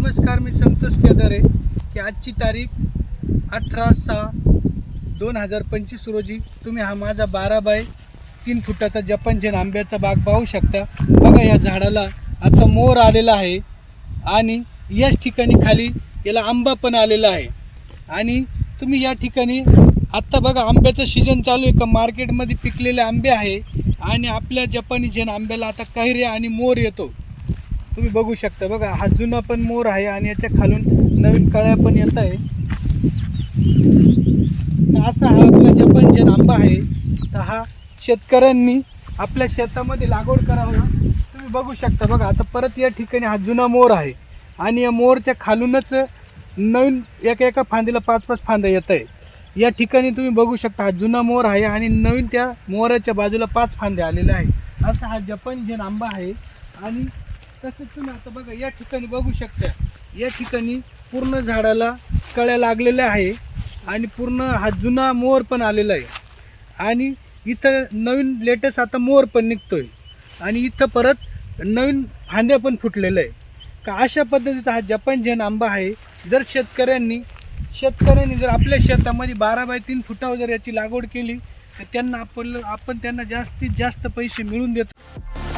नमस्कार मी संतोष केदारे की आजची तारीख अठरा सहा दोन हजार पंचवीस रोजी तुम्ही हा माझा बारा बाय तीन फुटाचा जपानचेन आंब्याचा बाग पाहू शकता. बघा या झाडाला आता मोर आलेला आहे आणि याच ठिकाणी खाली याला आंबा पण आलेला आहे. आणि तुम्ही या ठिकाणी आत्ता बघा आंब्याचं सीजन चालू आहे का? मार्केटमध्ये पिकलेले आंबे आहे आणि आपल्या जपानी झेन आंब्याला आता कैरे आणि मोर येतो. तुम्ही बघू शकता. बघा हा जुना पण मोर आहे आणि याच्या खालून नवीन कळ्या पण येत आहे. तर असा हा आपला जपान जेन आंबा आहे. तर हा शेतकऱ्यांनी आपल्या शेतामध्ये लागवड करावा. तुम्ही बघू शकता. बघा आता परत या ठिकाणी हा जुना मोर आहे. आणि या मोरच्या खालूनच नवीन एका एका फांदीला पाच पाच फांद्या येत आहे. या ठिकाणी तुम्ही बघू शकता हा जुना मोर आहे आणि नवीन त्या मोराच्या बाजूला पाच फांद्या आलेले आहे असा हा जपान जेन आंबा आहे. आणि तसंच तुम्ही आता बघा या ठिकाणी बघू शकता. या ठिकाणी पूर्ण झाडाला कळ्या लागलेल्या आहे आणि पूर्ण हा जुना मोर पण आलेला आहे. आणि इथं नवीन लेटेस्ट आता मोर पण निघतोय. आणि इथं परत नवीन फांद्या पण फुटलेल्या आहे का अशा पद्धतीचा हा जपान झेन आंबा आहे. जर शेतकऱ्यांनी शेतकऱ्यांनी जर आपल्या शेतामध्ये बारा बाय तीन फुटावर जर याची लागवड केली तर त्यांना आपण आपण त्यांना जास्तीत जास्त पैसे मिळून देतो.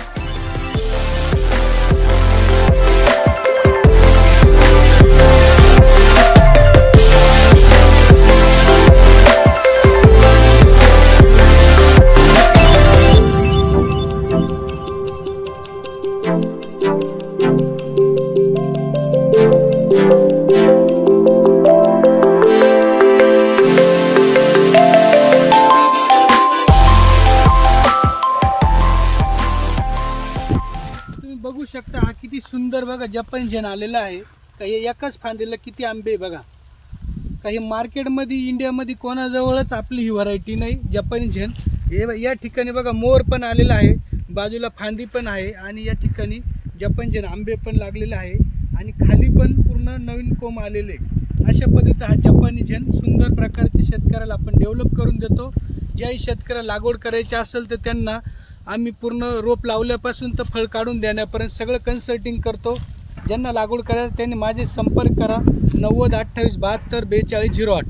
बघू शकता हा किती सुंदर बघा जपान झेन आलेला आहे. का एकाच फांदीला किती आंबे आहे बघा. काही मार्केटमध्ये इंडियामध्ये कोणाजवळच आपली ही व्हरायटी नाही जपानी झेन हे या ठिकाणी बघा मोर पण आलेला आहे बाजूला फांदी पण आहे आणि या ठिकाणी जपान झेन आंबे पण लागलेले आहे आणि खाली पण पूर्ण नवीन कोंब आलेले आहे. अशा पद्धतीचा हा जपानी झेन सुंदर प्रकारचे शेतकऱ्याला आपण डेव्हलप करून देतो. ज्याही शेतकऱ्याला लागवड करायची असेल तर त्यांना आम्ही पूर्ण रोप लावल्यापासून तर फळ काढून देण्यापर्यंत सगळं कन्सल्टिंग करतो. ज्यांना लागवड करायला त्यांनी माझे संपर्क करा. नव्वद अठ्ठावीस बहात्तर बेचाळीस झिरो आठ.